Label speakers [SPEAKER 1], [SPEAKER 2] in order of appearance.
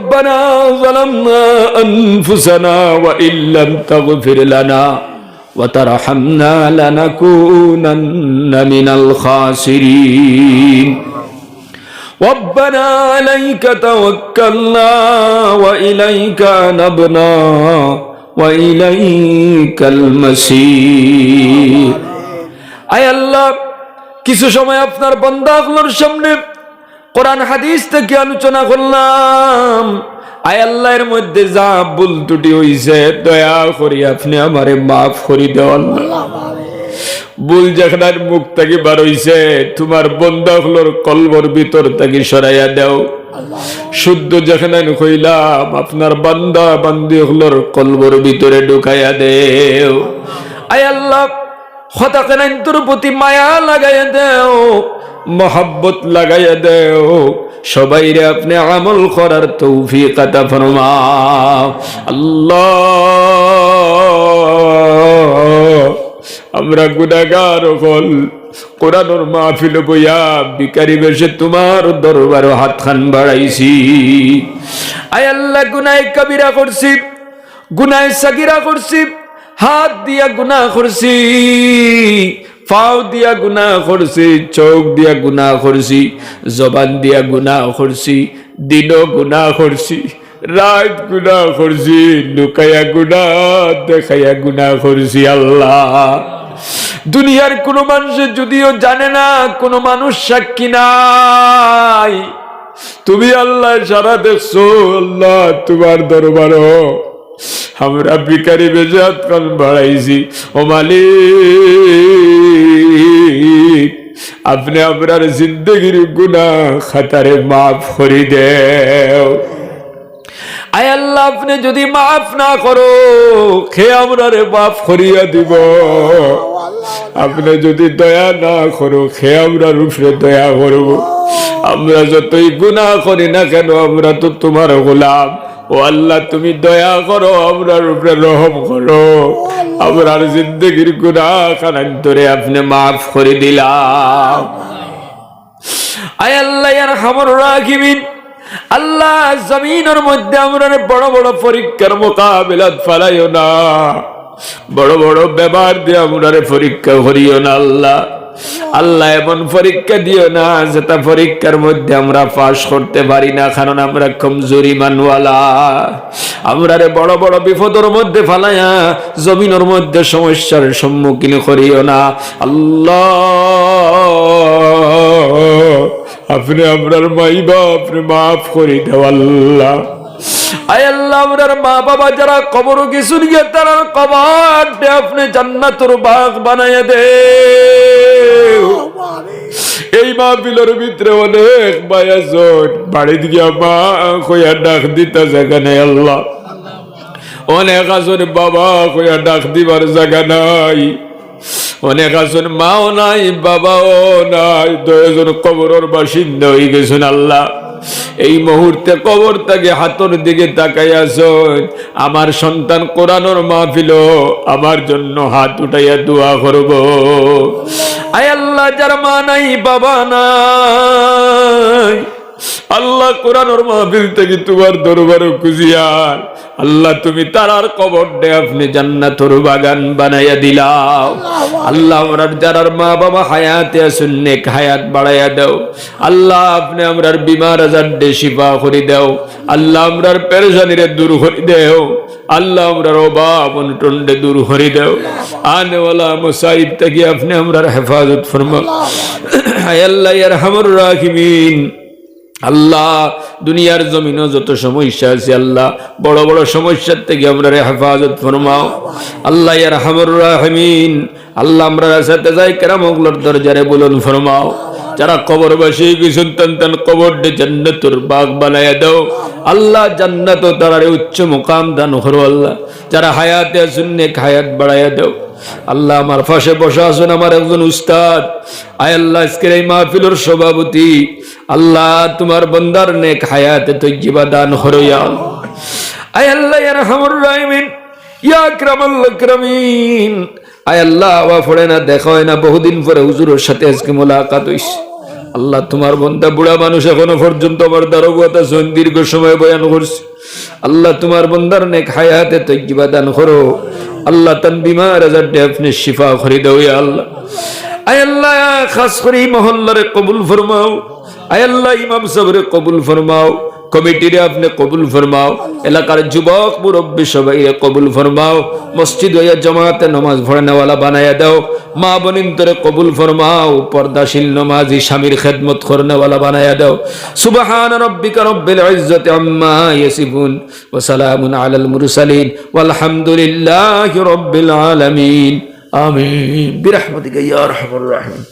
[SPEAKER 1] ربنا ظلمنا أنفسنا وإن لم تغفر لنا وترحمنا لنكونن من الخاسرين ربنا عليك توكلنا وإليك نبنا وإليك المسير আয় আল্লাহ কিছু সময় আপনার বন্দাগুলোর সামনে কোরআন হাদিস থেকে আলোচনা করলাম। আয় মধ্যে যা ভুল ত্রুটি হইছে, দয়া করি আপনি আমারে মাফ করি দেওয়াল ভুল যেখানে মুখ থেকে বার হইছে, তোমার বন্দাগুলোর কলবর ভিতর থেকে সরাইয়া দেও। শুদ্ধ যেখানে কইলাম, আপনার বান্দা বান্দি হলোর কলবর ভিতরে ঢুকাইয়া দেও। আয় আল্লাহ হতাকানাইন তোর প্রতি মায়া লাগাইয়া দেও। মহাব্বত লাগাইয়া দেও। সবাই রে আপনি আমল করার তৌফিক আতা ফরমাও। আল্লাহ, আমরা গুনাগার হল। কোরআনোর মাহফিল বইয়া বিকারি বেশে তোমার দরবার হাত খান বাড়াইছি। আয় আল্লাহ, গুনায় কবিরা করছি, গুনায় সাগিরা করছি, হাত দিয়া গুনা করছি। পাও দিয়া গুনা করছি, চোখ দিয়া গুনা করছি, জবান দিয়া গুনা করছি, দিনও গুনা করছি, রাত গুনা করছি লুকাইয়া গুনা দেখাইয়া গুনা করছি আল্লাহ। দুনিয়ার কোন মানুষ যদিও জানে না, কোন মানুষ সাক্ষী নাই। তুমি আল্লাহ সারা দেখছ, আল্লাহ তোমার দরবারও। আমরা বিকারি বেজাত কান বাড়াইছি, ও মালিক। আপনি আপনার জিন্দগির গুনা খাতারে মাফ করি দেও। আয় আল্লাহ, আপনি যদি মাফ না করো খে আমরা রে মাফ করিয়া দিব? আপনি যদি দয়া না করো খে আমরা রূপে দয়া করব? আমরা যতই গুণা করি না কেন, আমরা তো তোমার গোলাম। ও আল্লাহ, তুমি দয়া করো আমরার উপরে রহম করো। আমরার জিন্দগির গুণা ধরে আপনি মাফ করে দিলাম। আয় আল্লাহ আর হামর রাখিবিন আল্লাহ জমিনের মধ্যে আমরা বড় বড় পরীক্ষার মোকাবিলাত ফেলাইও না। বড় বড় ব্যবহার দিয়ে আমরা পরীক্ষা করিও না আল্লাহ। আল্লাহ এমন পরীক্ষা দিও না, যেটা পরীক্ষার মধ্যে আমরা পাশ করতে পারি না, কারণ আমরা কমজোরি মানওয়ালা আমরা রে বড় বড় বিপদের মধ্যে ফালাইয়া, জমিনের মধ্যে সমস্যার সম্মুখীন করিও না। আল্লাহ, আপনি আপনার মাই বাপরে মাফ করে দেও আল্লাহ। আল্লাহ মা বাবা যারা কবর কিছু নিয়ে তারা কবর আপনি জান্নাতুর বাগ বানাইয়া দে এই মাহফিলের ভিতরে অনেক বায়াজন বাড়ি দিকে মা কইয়া ডাক দিতা সেখানে আল্লাহ। অনেক আসন বাবা কইয়া ডাক দিবার জায়গা নাই। অনেক আসন মাও নাই, বাবাও নাই। দুজন কবরের বাসিন্দা হয়ে গেছেন, আল্লাহ। এই মুহূর্তে কবর থেকে হাতর দিকে তাকাই আসন। আমার সন্তান কোরআনোর মাহফিল, আমার জন্য হাত উঠাইয়া দোয়া করব। আয় আল্লাহ, যার মা নাই, বাবা নাই। আল্লাহ কোরআনোর মাহফিল থেকে তোমার দরবার খুঁজিয়ার আল্লাহ, তুমি তারার কবর দে আপনি জান্নাতর বাগান বানাইয়া দিলাও আল্লাহ আমরার যারার মা বাবা হায়াতে আসুন নেক হায়াত বাড়াইয়া দাও। আল্লাহ, আপনি আমরার বিমার আজার দে শিফা করি দাও। আল্লাহ, আমরার পেরেশানিরে দূর করি দেও। আল্লাহ, আমরার অভাব অনটন্ডে দূর করি দেও। আনেওয়ালা মুসাইব থেকে আপনি আমরার হেফাজত ফরমাও। আল্লাহ। ইয়ার হামর রাখিমিন আল্লাহ দুনিয়ার জমিনও যত সমস্যা আছে আল্লাহ, বড় বড় সমস্যার থেকে আমরা হেফাজত ফরমাও। আল্লাহ ইয়ার হামর রাহমিন, আল্লাহ আমরা সাথে যাই কেরাম ওগুলোর দরজারে বলুন ফরমাও। যারা কবর বসে টান টান কবর জান্নাতুর বাগ বানায়া দাও। আল্লাহ জান্নাত তারারে উচ্চ মুকাম দান করো আল্লাহ। যারা হায়াতে নেক হায়াত বাড়াইয়া দাও। আল্লাহ আমার পাশে বসা আছেন আমার একজন উস্তাদ। আয় আল্লাহ, আজকের এই মাহফিলের সভাপতি। আল্লাহ, তোমার বন্দার নেক হায়াতে তৈজিবা দান হরইয়া আয় আল্লাহ ইয়ার হামর রাহিমিন, ইয়া আকরামাল আকরামিন। আয় আল্লাহ, আওয়া ফড়ে না, দেখা হয় না, বহুদিন পরে হুজুরের সাথে আজকে মোলাকাত হইছে। আল্লাহ, তোমার বন্ধা বুড়া মানুষ এখনও পর্যন্ত আমার দারোগতা দীর্ঘ সময় বয়ান করছে। আল্লাহ, তোমার বন্দার নেক হায়াতে তৈবা দান করো। আল্লাহ তান বিমার আপনি শিফা খরি দাও আল্লাহ। আয় আল্লাহ, খাস করে মহল্লারে কবুল ফরমাও। আয় আল্লাহ, ইমাম সাবরে কবুল ফরমাও। কমিটিরে আপনি কবুল ফরমাও। এলাকার যুবক, মুরব্বী সবাই কবুল ফরমাও। মসজিদ হইয়া জমাতে নমাজ ভরে নেওয়ালা বানাইয়া দাও। মা বনিন্তরে কবুল ফরমাও। পর্দাশীল নমাজি স্বামীর খেদমত করনেওয়ালা বানাইয়া দাও। সুবহান রব্বিকা রব্বিল ইজ্জতি আম্মা ইয়াসিফুন ওয়া সালামুন আলাল মুরসালিন। ওয়ালহামদুলিল্লাহি রব্বিল আলামিন। আমিন। বিরহমাতিকা ইয়া আরহামার রাহিমিন